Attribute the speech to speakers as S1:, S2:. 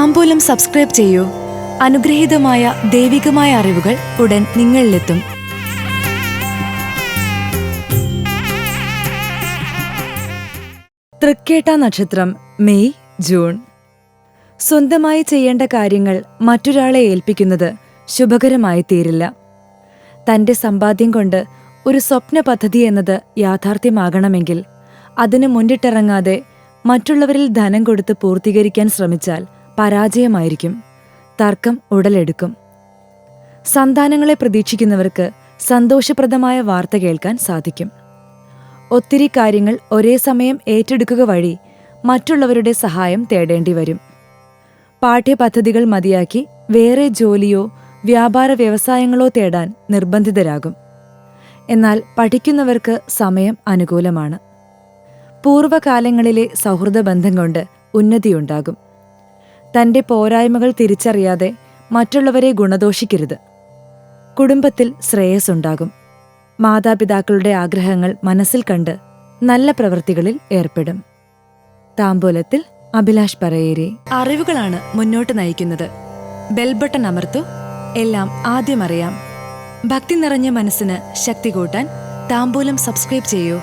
S1: താമ്പൂലം subscribe ചെയ്യൂ. അനുഗ്രഹീതമായ ദൈവികമായ അറിവുകൾ ഉടൻ നിങ്ങളിലെത്തും. തൃക്കേട്ട നക്ഷത്രം മെയ് ജൂൺ. സ്വന്തമായി ചെയ്യേണ്ട കാര്യങ്ങൾ മറ്റൊരാളെ ഏൽപ്പിക്കുന്നത് ശുഭകരമായി തീരില്ല. തന്റെ സമ്പാദ്യം കൊണ്ട് ഒരു സ്വപ്ന പദ്ധതി എന്നത് യാഥാർത്ഥ്യമാകണമെങ്കിൽ അതിന് മുന്നിട്ടിറങ്ങാതെ മറ്റുള്ളവരിൽ ധനം കൊടുത്ത് പൂർത്തീകരിക്കാൻ ശ്രമിച്ചാൽ പരാജയമായിരിക്കും. തർക്കം ഉടലെടുക്കും. സന്താനങ്ങളെ പ്രതീക്ഷിക്കുന്നവർക്ക് സന്തോഷപ്രദമായ വാർത്ത കേൾക്കാൻ സാധിക്കും. ഒത്തിരി കാര്യങ്ങൾ ഒരേ സമയം ഏറ്റെടുക്കുക വഴി മറ്റുള്ളവരുടെ സഹായം തേടേണ്ടി വരും. പാഠ്യപദ്ധതികൾ മതിയാക്കി വേറെ ജോലിയോ വ്യാപാര വ്യവസായങ്ങളോ തേടാൻ നിർബന്ധിതരാകും. എന്നാൽ പഠിക്കുന്നവർക്ക് സമയം അനുകൂലമാണ്. പൂർവകാലങ്ങളിലെ സൗഹൃദ ബന്ധം കൊണ്ട് ഉന്നതിയുണ്ടാകും. തന്റെ പോരായ്മകൾ തിരിച്ചറിയാതെ മറ്റുള്ളവരെ ഗുണദോഷിക്കരുത്. കുടുംബത്തിൽ ശ്രേയസ്സുണ്ടാകും. മാതാപിതാക്കളുടെ ആഗ്രഹങ്ങൾ മനസ്സിൽ കണ്ട് നല്ല പ്രവൃത്തികളിൽ ഏർപ്പെടും. താമ്പൂലത്തിൽ അഭിലാഷ് പറയേരി. അറിവുകളാണ് മുന്നോട്ട് നയിക്കുന്നത്. ബെൽബട്ടൺ അമർത്തു എല്ലാം ആദ്യം അറിയാം. ഭക്തി നിറഞ്ഞ മനസ്സിന് ശക്തി കൂട്ടാൻ താമ്പൂലം സബ്സ്ക്രൈബ് ചെയ്യൂ.